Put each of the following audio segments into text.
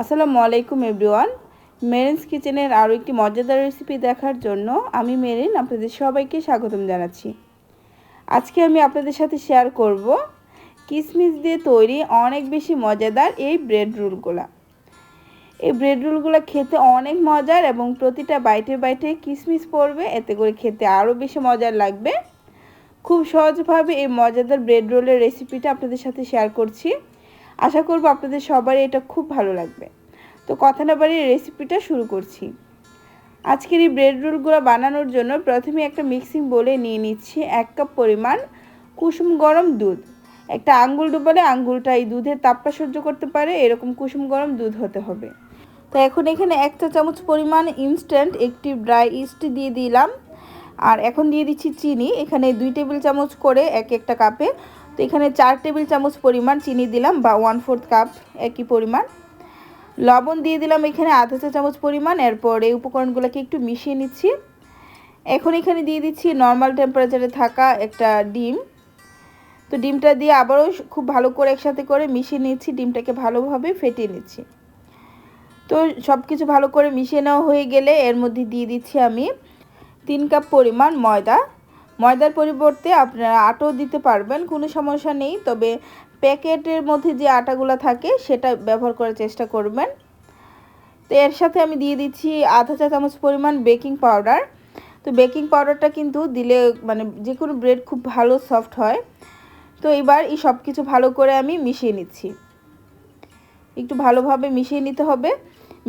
আসসালামু আলাইকুম এভরিওয়ান। মেরিনস কিচেনের আরও একটি মজাদার রেসিপি দেখার জন্য আমি মেরিন আপনাদের সবাইকে স্বাগতম জানাচ্ছি। আজকে আমি আপনাদের সাথে শেয়ার করব কিসমিস দিয়ে তৈরি অনেক বেশি মজাদার এই ব্রেড রোলগুলা এই ব্রেড রোলগুলো খেতে অনেক মজার এবং প্রতিটা বাইটে বাইটে কিসমিস পড়বে, এতে করে খেতে আরও বেশি মজার লাগবে। খুব সহজভাবে এই মজাদার ব্রেড রোলের রেসিপিটা আপনাদের সাথে শেয়ার করছি। আশা করব আপনাদের সবারই এটা খুব ভালো লাগবে। তো কথা না বাড়িয়ে রেসিপিটা শুরু করছি। আজকের এই ব্রেড রোলগুলো বানানোর জন্য প্রথমে একটা মিক্সিং বলে নিয়ে নিচ্ছি এক কাপ পরিমাণ কুসুম গরম দুধ। একটা আঙ্গুল ডুবালে আঙ্গুলটা এই দুধের তাপটা সহ্য করতে পারে, এরকম কুসুম গরম দুধ হতে হবে। তো এখন এখানে এক চা চামচ পরিমাণ ইনস্ট্যান্ট একটি ড্রাই ইস্ট দিয়ে দিলাম। আর এখন দিয়ে দিচ্ছি চিনি, এখানে দুই টেবিল চামচ করে এক একটা কাপে তো এখানে চার টেবিল চামচ পরিমাণ চিনি দিলাম বা ওয়ান ফোর্থ কাপ একই পরিমাণ। লবণ দিয়ে দিলাম এখানে আধা চা চামচ পরিমাণ, এরপর এই উপকরণগুলোকে একটু মিশিয়ে নিচ্ছি। এখন এখানে দিয়ে দিচ্ছি নর্মাল টেম্পারেচারে থাকা একটা ডিম। তো ডিমটা দিয়ে আবারও খুব ভালো করে একসাথে করে মিশিয়ে নিচ্ছি, ডিমটাকে ভালোভাবে ফেটিয়ে নিচ্ছি। তো সব কিছু ভালো করে মিশিয়ে নেওয়া হয়ে গেলে এর মধ্যে দিয়ে দিচ্ছি আমি তিন কাপ পরিমাণ ময়দা। ময়দার পরিবর্তে আপনারা আটাও দিতে পারবেন, কোনো সমস্যা নেই। তবে প্যাকেটের মধ্যে যে আটাগুলো থাকে, সেটা ব্যবহার করার চেষ্টা করবেন। তো এর সাথে আমি দিয়ে দিচ্ছি আধা চা চামচ পরিমাণ বেকিং পাউডার। তো বেকিং পাউডারটা কিন্তু দিলে মানে যে কোনো ব্রেড খুব ভালো সফট হয়। তো এবার এই সব কিছু ভালো করে আমি মিশিয়ে নিচ্ছি। একটু ভালোভাবে মিশিয়ে নিতে হবে।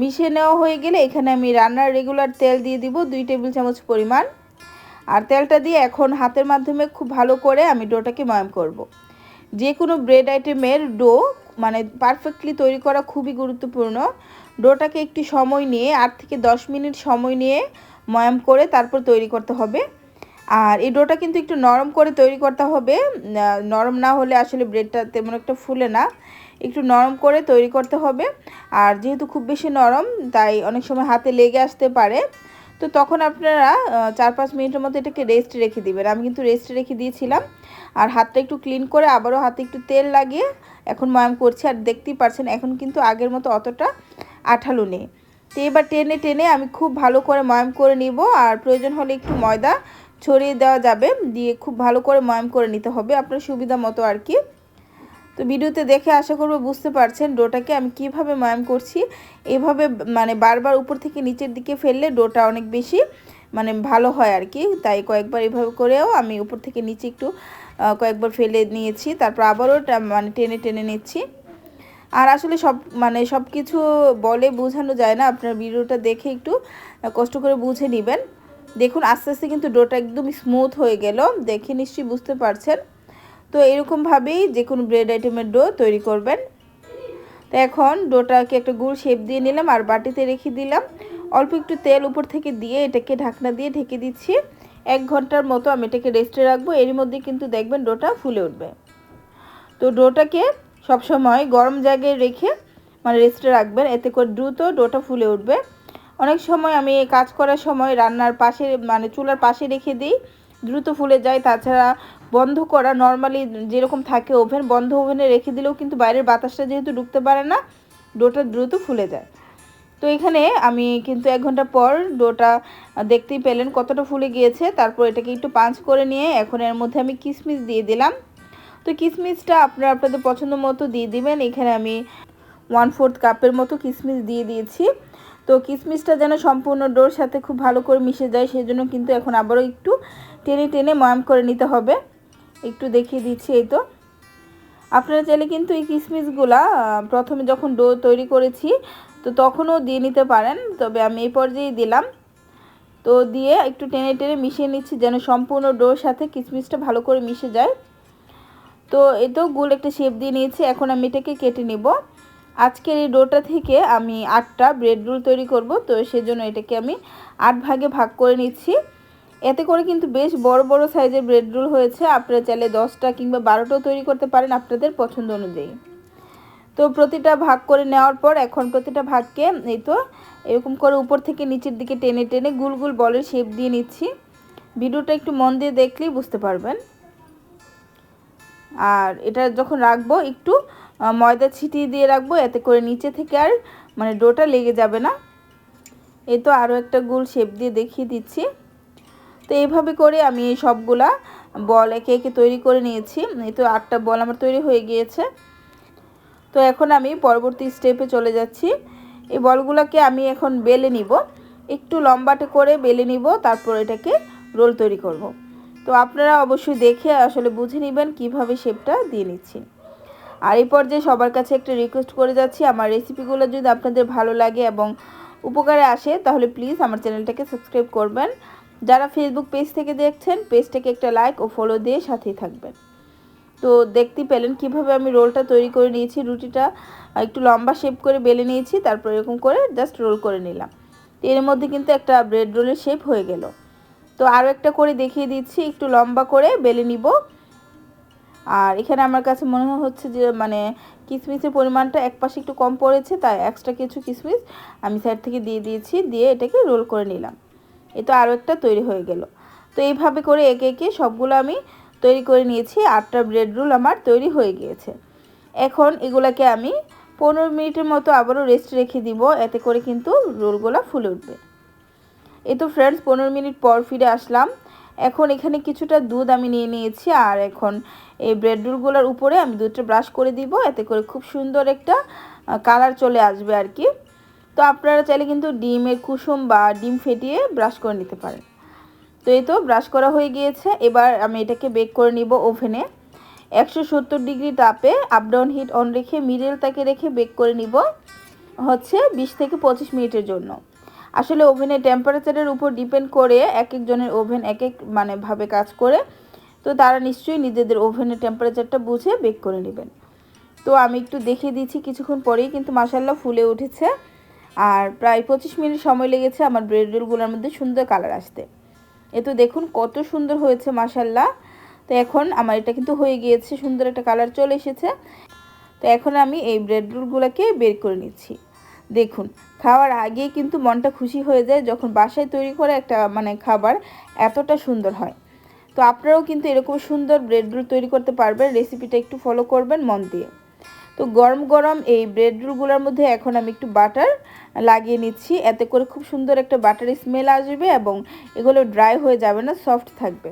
মিশিয়ে নেওয়া হয়ে গেলে এখানে আমি রান্নার রেগুলার তেল দিয়ে দিব দুই টেবিল চামচ পরিমাণ। আর তেলটা দিয়ে এখন হাতের মাধ্যমে খুব ভালো করে আমি ডোটাকে ময়াম করব। যে কোনো ব্রেড আইটেমের ডো মানে পারফেক্টলি তৈরি করা খুবই গুরুত্বপূর্ণ। ডোটাকে একটু সময় নিয়ে আট থেকে দশ মিনিট সময় নিয়ে ময়াম করে তারপর তৈরি করতে হবে। আর এই ডোটা কিন্তু একটু নরম করে তৈরি করতে হবে। নরম না হলে আসলে ব্রেডটা তেমন একটা ফুলে না। একটু নরম করে তৈরি করতে হবে। আর যেহেতু খুব বেশি নরম, তাই অনেক সময় হাতে লেগে আসতে পারে। তো তখন আপনারা চার পাঁচ মিনিটের মতো এটাকে রেস্ট রেখে দিবেন। আমি কিন্তু রেস্ট রেখে দিয়েছিলাম। আর হাতটা একটু ক্লিন করে আবারও হাতে একটু তেল লাগিয়ে এখন ময়াম করছি। আর দেখতেই পারছেন, এখন কিন্তু আগের মতো অতটা আঠালো নেই। তো এবার টেনে টেনে আমি খুব ভালো করে ময়াম করে নিব। আর প্রয়োজন হলে একটু ময়দা ছড়িয়ে দেওয়া যাবে। দিয়ে খুব ভালো করে ময়াম করে নিতে হবে। আপনার সুবিধা মতো আর কি। তো ভিডিওতে দেখে আশা করব বুঝতে পারছেন ডোটাকে আমি কীভাবে ময়াম করছি। এভাবে মানে বারবার উপর থেকে নিচের দিকে ফেললে ডোটা অনেক বেশি মানে ভালো হয় আর কি। তাই কয়েকবার এভাবে করেও আমি উপর থেকে নিচে একটু কয়েকবার ফেলে নিয়েছি। তারপর আবারও মানে টেনে টেনে নিচ্ছি। আর আসলে সব মানে সব কিছু বলে বোঝানো যায় না। আপনার ভিডিওটা দেখে একটু কষ্ট করে বুঝে নেবেন। দেখুন আস্তে আস্তে কিন্তু ডোটা একদম স্মুথ হয়ে গেল। দেখে নিশ্চয়ই বুঝতে পারছেন। তো এরকমভাবেই যে কোনো ব্রেড আইটেমের ডো তৈরি করবেন। তো এখন ডোটাকে একটা গুড় শেপ দিয়ে নিলাম আর বাটিতে রেখে দিলাম। অল্প একটু তেল উপর থেকে দিয়ে এটাকে ঢাকনা দিয়ে ঢেকে দিচ্ছি। এক ঘণ্টার মতো আমি এটাকে রেস্টে রাখব। এর মধ্যে কিন্তু দেখবেন ডোটা ফুলে উঠবে। তো ডোটাকে সবসময় গরম জায়গায় রেখে মানে রেস্টে রাখবেন। এতে করে দ্রুত ডোটা ফুলে উঠবে। অনেক সময় আমি কাজ করার সময় রান্নার পাশে মানে চুলার পাশে রেখে দিই। দ্রুত ফুলে যায়। তাছাড়া বন্ধ করা নর্মালি যেরকম থাকে ওভেন বন্ধ ওভেনে রেখে দিলেও কিন্তু বাইরের বাতাসটা যেহেতু ঢুকতে পারে না, ডোটা দ্রুত ফুলে যায়। তো এখানে আমি কিন্তু এক ঘণ্টা পর ডোটা দেখতেই পেলেন কতটা ফুলে গিয়েছে। তারপর এটাকে একটু পাঞ্চ করে নিয়ে এখন এর মধ্যে আমি কিশমিশ দিয়ে দিলাম। তো কিশমিশটা আপনারা আপনাদের পছন্দ মতো দিয়ে দিবেন। এখানে আমি ওয়ান ফোর্থ কাপের মতো কিশমিশ দিয়ে দিয়েছি। তো কিশমিশটা যেন সম্পূর্ণ ডোর সাথে খুব ভালো করে মিশে যায় সেই জন্য কিন্তু এখন আবারও একটু টেনে টেনে ময়াম করে নিতে হবে। একটু দেখিয়ে দিচ্ছি, এই তো। আপনারা চাইলে কিন্তু এই কিশমিশগুলা প্রথমে যখন ডো তৈরি করেছি, তো তখনও দিয়ে নিতে পারেন। তবে আমি এই পর্যায়েই দিলাম। তো দিয়ে একটু টেনে টেনে মিশিয়ে নিচ্ছি, যেন সম্পূর্ণ ডোর সাথে কিশমিশটা ভালো করে মিশে যায়। তো এই তো গুল একটা শেপ দিয়ে নিয়েছি, এখন আমি এটাকে কেটে নেব। আজকের এই ডোটা থেকে আমি আটটা ব্রেড রোল তৈরি করব, তো সেজন্য এটাকে আমি আট ভাগে ভাগ করে নিচ্ছি। এতে করে কিন্তু বেশ বড় বড় সাইজের ব্রেড রোল হয়েছে। আপনারা চাইলে দশটা কিংবা বারোটাও তৈরি করতে পারেন আপনাদের পছন্দ অনুযায়ী। তো প্রতিটা ভাগ করে নেওয়ার পর এখন প্রতিটা ভাগকে এই তো এরকম করে উপর থেকে নিচের দিকে টেনে টেনে গুল গুল বলের শেপ দিয়ে নিচ্ছি। ভিডিওটা একটু মন দিয়ে দেখলেই বুঝতে পারবেন। আর এটা যখন রাখব একটু ময়দা ছিটিয়ে দিয়ে রাখব, এতে করে নিচে থেকে আর মানে ডোটা লেগে যাবে না। এই তো আরও একটা গোল শেপ দিয়ে দেখিয়ে দিচ্ছি। তো এইভাবে করে আমি এই সবগুলা বল একে একে তৈরি করে নিয়েছি। এই তো আটটা বল আমার তৈরি হয়ে গিয়েছে। তো এখন আমি পরবর্তী স্টেপে চলে যাচ্ছি। এই বলগুলোকে আমি এখন বেলে নিব। একটু লম্বাটে করে বেলে নিব, তারপর এটাকে রোল তৈরি করব। তো আপনারা অবশ্যই দেখে আসলে বুঝে নেবেন কীভাবে শেপটা দিয়ে নিচ্ছি। আর এই পর্যায়ে সবার কাছে একটা রিকোয়েস্ট করে যাচ্ছি। আমার রেসিপিগুলো যদি আপনাদের ভালো লাগে এবং উপকারে আসে, তাহলে প্লিজ আমার চ্যানেলটাকে সাবস্ক্রাইব করবেন। যারা ফেসবুক পেজ থেকে দেখছেন পেজটাকে একটা লাইক ও ফলো দিয়ে সাথেই থাকবেন। তো দেখতে পেলেন কীভাবে আমি রোলটা তৈরি করে নিয়েছি, রুটিটা। একটু লম্বা শেপ করে বেলে নিয়েছি, তারপর এরকম করে জাস্ট রোল করে নিলাম। এর মধ্যে কিন্তু একটা ব্রেড রোলের শেপ হয়ে গেল। তো আরও একটা করে দেখিয়ে দিচ্ছি, একটু লম্বা করে বেলে নিব। আর এখানে আমার কাছে মনে হচ্ছে যে মানে কিশমিশের পরিমাণটা এক পাশে একটু কম পড়েছে, তাই এক্সট্রা কিছু কিশমিশ আমি সাইড থেকে দিয়ে দিয়েছি, দিয়ে এটাকে রোল করে নিলাম। এ তো আরও একটা তৈরি হয়ে গেল। তো এইভাবে করে একে একে সবগুলো আমি তৈরি করে নিয়েছি, আটটা ব্রেড রোল আমার তৈরি হয়ে গিয়েছে। এখন এগুলাকে আমি পনেরো মিনিটের মতো আবারও রেস্ট রেখে দিব, এতে করে কিন্তু রোলগুলো ফুলে উঠবে। এ তো ফ্রেন্ডস পনেরো মিনিট পর ফিরে আসলাম। এখন এখানে কিছুটা দুধ আমি নিয়ে নিয়েছি, আর এখন এই ব্রেড রোলগুলোর উপরে আমি দুধটা ব্রাশ করে দিব, এতে করে খুব সুন্দর একটা কালার চলে আসবে আর কি। তো আপনারা চাইলে কিন্তু ডিমের কুসুম বা ডিম ফেটিয়ে ব্রাশ করে নিতে পারেন। তো এই তো ব্রাশ করা হয়ে গিয়েছে। এবার আমি এটাকে বেক করে নিব ওভেনে একশো সত্তর ডিগ্রি তাপে আপ ডাউন হিট অন রেখে মিডল তাকে রেখে বেক করে নিব হচ্ছে বিশ থেকে পঁচিশ মিনিটের জন্য। আসলে ওভেনের টেম্পারেচারের উপর ডিপেন্ড করে এক একজনের ওভেন এক এক মানে ভাবে কাজ করে। তো তারা নিশ্চয়ই নিজেদের ওভেনের টেম্পারেচারটা বুঝে বেক করে নেবেন। তো আমি একটু দেখিয়ে দিচ্ছি কিছুক্ষণ পরেই কিন্তু মাসাল্লা ফুলে উঠেছে। আর প্রায় পঁচিশ মিনিট সময় লেগেছে আমার ব্রেড রোলগুলোর মধ্যে সুন্দর কালার আসতে। এ তো দেখুন কত সুন্দর হয়েছে মাসাল্লাহ তো এখন আমার এটা কিন্তু হয়ে গিয়েছে, সুন্দর একটা কালার চলে এসেছে। তো এখন আমি এই ব্রেড রোলগুলোকে বের করে নিচ্ছি। দেখুন, খাওয়ার আগে কিন্তু মনটা খুশি হয়ে যায় যখন বাসায় তৈরি করে একটা মানে খাবার এতটা সুন্দর হয়। তো আপনারাও কিন্তু এরকম সুন্দর ব্রেড রোল তৈরি করতে পারবেন রেসিপিটা একটু ফলো করবেন মন দিয়ে। তো গরম গরম এই ব্রেড রোলগুলোর মধ্যে এখন আমি একটু বাটার লাগিয়ে নিচ্ছি। এতে করে খুব সুন্দর একটা বাটার স্মেল আসবে এবং এগুলো ড্রাই হয়ে যাবে না সফট থাকবে।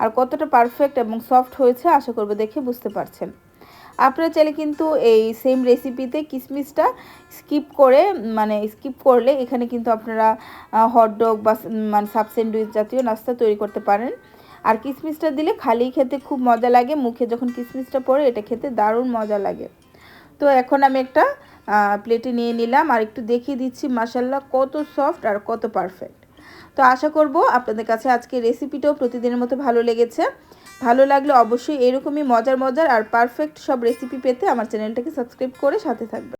আর কতটা পারফেক্ট এবং সফট হয়েছে আশা করব দেখে বুঝতে পারছেন। আপনারা চাইলে কিন্তু এই সেম রেসিপিতে কিশমিশটা স্কিপ করে মানে স্কিপ করলে এখানে কিন্তু আপনারা হটডগ বা মানে সাব স্যান্ডউইচ জাতীয় নাস্তা তৈরি করতে পারেন। আর কিশমিশটা দিলে খালি খেতে খুব মজা লাগে, মুখে যখন কিশমিশটা পড়ে, এটা খেতে দারুণ মজা লাগে। তো এখন আমি একটা প্লেটে নিয়ে নিলাম আর একটু দেখিয়ে দিচ্ছি মাসাল্লাহ কত সফট আর কত পারফেক্ট তো আশা করব আপনাদের কাছে আজকে রেসিপিটাও প্রতিদিনের মতো ভালো লেগেছে। ভালো লাগলে অবশ্যই এরকমই মজার মজার আর পারফেক্ট সব রেসিপি পেতে আমার চ্যানেলটাকে সাবস্ক্রাইব করে সাথে থাকবে